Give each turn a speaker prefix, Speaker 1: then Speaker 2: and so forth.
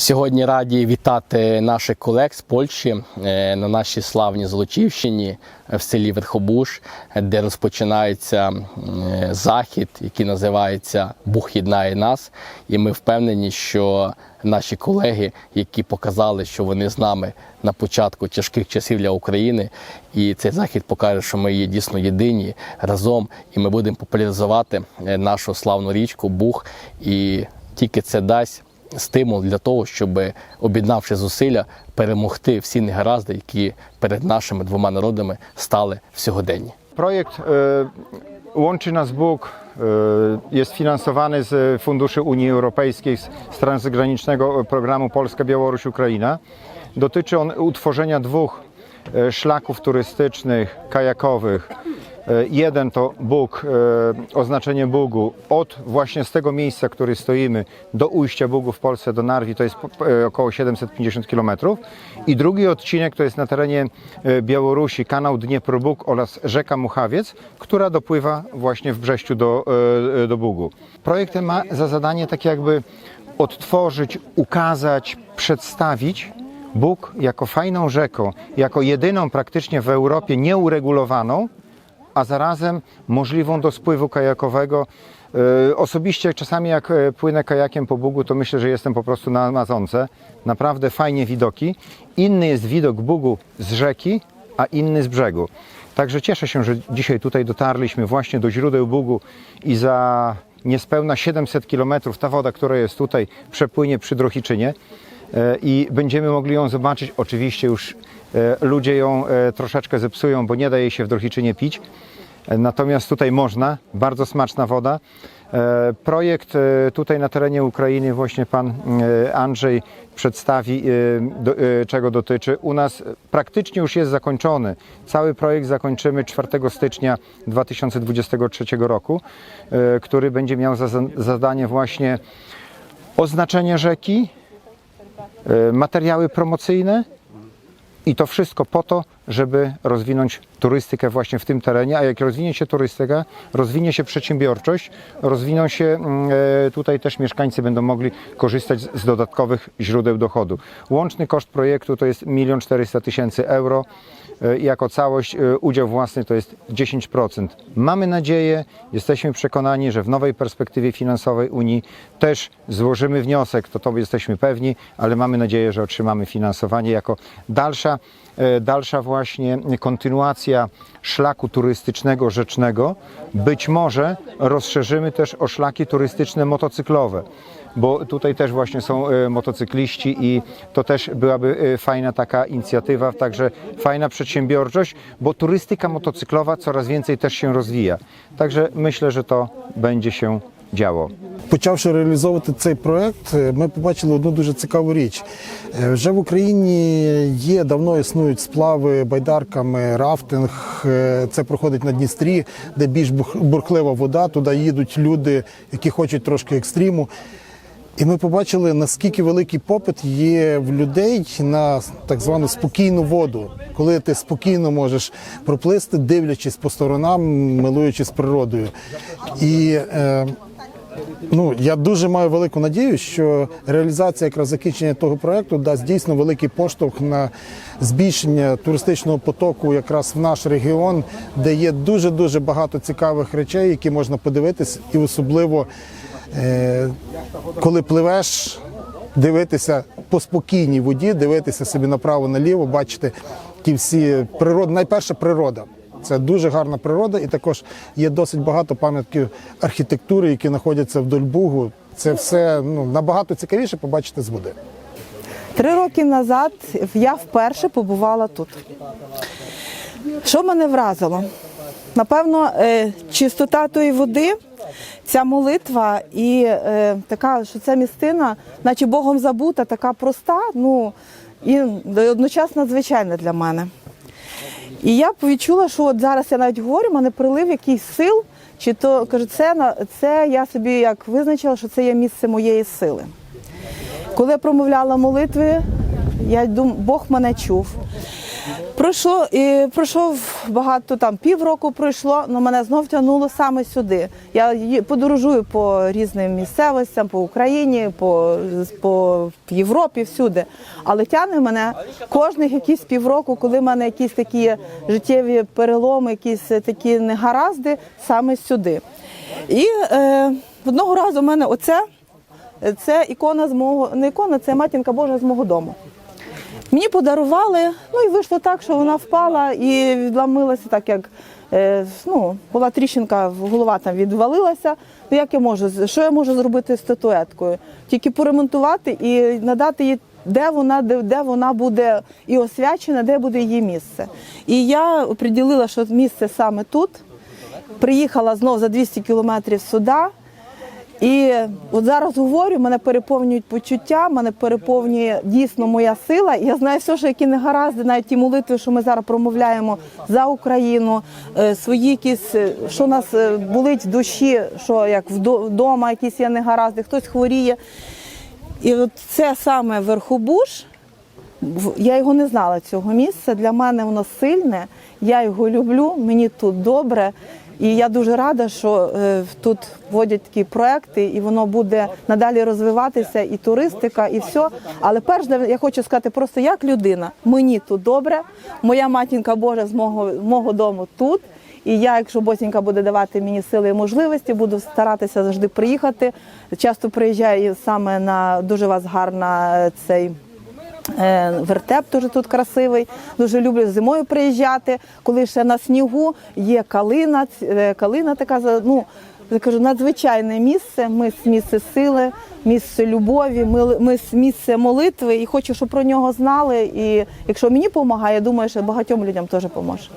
Speaker 1: Сьогодні раді вітати наших колег з Польщі е, на нашій славній Золочівщині в селі Верхобуш, де розпочинається е, захід, який називається Бух єднає нас. І ми впевнені, що наші колеги, які показали, що вони з нами на початку тяжких часів для України, і цей захід покаже, що ми є дійсно єдині разом, і ми будемо популяризувати е, нашу славну річку Бух. І тільки це дасть стимул для того, щоб об'єднавши зусилля, перемогти всі негаразди, які перед нашими двома народами стали в сьогоденні.
Speaker 2: E, Bóg e, jest finansowany z funduszy Unii Europejskiej, z z transgranicznego programu Polska-Białoruś-Ukraina. Dotyczy on utworzenia dwóch e, szlaków turystycznych, kajakowych. E, Jeden to Bóg, e, oznaczenie Bugu od właśnie z tego miejsca, w którym stoimy, do ujścia Bugu w Polsce, do Narwi, to jest e, około 750 km. I drugi odcinek to jest na terenie Białorusi kanał Dniepro-Bóg oraz rzeka Muchawiec, która dopływa właśnie w Brześciu do, do Bugu. Projekt ten ma za zadanie tak jakby odtworzyć, ukazać, przedstawić Bóg jako fajną rzeką, jako jedyną praktycznie w Europie nieuregulowaną, a zarazem możliwą do spływu kajakowego. E, Osobiście czasami jak e, płynę kajakiem po Bugu, to myślę, że jestem po prostu na Amazonce. Naprawdę fajnie widoki. Inny jest widok Bugu z rzeki, a inny z brzegu. Także cieszę się, że dzisiaj tutaj dotarliśmy właśnie do źródeł Bugu i za niespełna 700 km ta woda, która jest tutaj, przepłynie przy Drohiczynie i będziemy mogli ją zobaczyć. Oczywiście już e, ludzie ją e, troszeczkę zepsują, bo nie da jej się w Drohiczynie pić. E, Natomiast tutaj można, bardzo smaczna woda. E, Projekt e, tutaj na terenie Ukrainy właśnie pan e, Andrzej przedstawi, e, e, czego dotyczy. U nas praktycznie już jest zakończony. Cały projekt zakończymy 4 stycznia 2023 roku, e, który będzie miał za za zadanie właśnie oznaczenie rzeki, e, materiały promocyjne i to wszystko po to, żeby rozwinąć turystykę właśnie w tym terenie, a jak rozwinie się turystyka, rozwinie się przedsiębiorczość, rozwiną się mm, e, tutaj też mieszkańcy będą mogli korzystać z dodatkowych źródeł dochodu. Łączny koszt projektu to jest 1 400 tysięcy euro i jako całość e, udział własny to jest 10%. Mamy nadzieję, jesteśmy przekonani, że w nowej perspektywie finansowej Unii też złożymy wniosek, to to jesteśmy pewni, ale mamy nadzieję, że otrzymamy finansowanie jako dalsza, e, dalsza właśnie kontynuacja szlaku turystycznego rzecznego. Być może rozszerzymy też o szlaki turystyczne motocyklowe Bo tutaj też właśnie są e, motocykliści i to też byłaby e, fajna taka inicjatywa, także fajna przedsiębiorczość, bo turystyka motocyklowa coraz więcej też się rozwija. Także myślę, że to będzie się działo.
Speaker 3: Почавши реалізовувати цей проект, е, ми побачили одну дуже цікаву річ. Е, Вже в Україні є давно існують сплави байдарками, рафтинг. Е, Це проходить на Дністрі, де більш бух- бурхлива вода. Туди їдуть люди, які хочуть трошки екстриму. І ми побачили, наскільки великий попит є в людей на так звану спокійну воду, коли ти спокійно можеш проплисти, дивлячись по сторонам, милуючись природою. І е, Ну, я дуже маю велику надію, що реалізація якраз закінчення того проекту дасть дійсно великий поштовх на збільшення туристичного потоку якраз в наш регіон, де є дуже дуже багато цікавих речей, які можна подивитись, і особливо коли пливеш, дивитися по спокійній воді, дивитися собі направо наліво, бачити ті всі природи. Найперше природа. Це дуже гарна природа, і також є досить багато пам'ятків архітектури, які знаходяться вдоль Бугу. Це все ну, набагато цікавіше побачити з води.
Speaker 4: Три роки назад я вперше побувала тут. Що мене вразило? Напевно, е, чистота тої води, ця молитва і е, така, що ця містина, наче Богом забута, така проста, ну і одночасно звичайна для мене. І я відчула, що от зараз я навіть говорю, мене прилив якийсь сил, чи то кажу, це, це я собі як визначила, що це є місце моєї сили. Коли я промовляла молитви, я думаю, Бог мене чув. Пройшло і пройшов багато там півроку пройшло, але мене знов тягнуло саме сюди. Я подорожую по різним місцевостям, по Україні, по, по Європі, всюди. Але тягне мене кожних якісь півроку, коли в мене якісь такі життєві переломи, якісь такі негаразди, саме сюди. І е, одного разу в мене оце, це ікона з мого не ікона, це матінка Божа з мого дому. Мені подарували, ну і вийшло так, що вона впала і відламилася так, як е, ну, була тріщинка, голова там відвалилася. Ну як я можу, що я можу зробити з статуеткою? Тільки поремонтувати і надати їй, де вона, де, де вона буде і освячена, де буде її місце. І я оприділила, що місце саме тут. Приїхала знов за 200 кілометрів сюди. І от зараз говорю, мене переповнюють почуття, мене переповнює дійсно моя сила. Я знаю все, що які негаразди, навіть ті молитви, що ми зараз промовляємо за Україну, е, свої якісь, е, що нас е, болить в душі, що як вдо- вдома якісь є негаразди, хтось хворіє. І от це саме Верхобуш. Я його не знала цього місця. Для мене воно сильне. Я його люблю, мені тут добре. І я дуже рада, що е, тут вводять такі проекти, і воно буде надалі розвиватися, і туристика, і все. Але перш я хочу сказати, просто як людина, мені тут добре. Моя матінка Божа з мого, мого дому тут. І я, якщо босінька буде давати мені сили і можливості, буду старатися завжди приїхати. Часто приїжджаю саме на дуже вас гарна е, цей. Е, Вертеп дуже тут красивий. Дуже люблю зимою приїжджати. Коли ще на снігу є калина, е, калина така ну, я кажу, надзвичайне місце. Ми місце сили, місце любові, ми, місце молитви. І хочу, щоб про нього знали. І якщо мені допомагає, думаю, що багатьом людям теж поможе.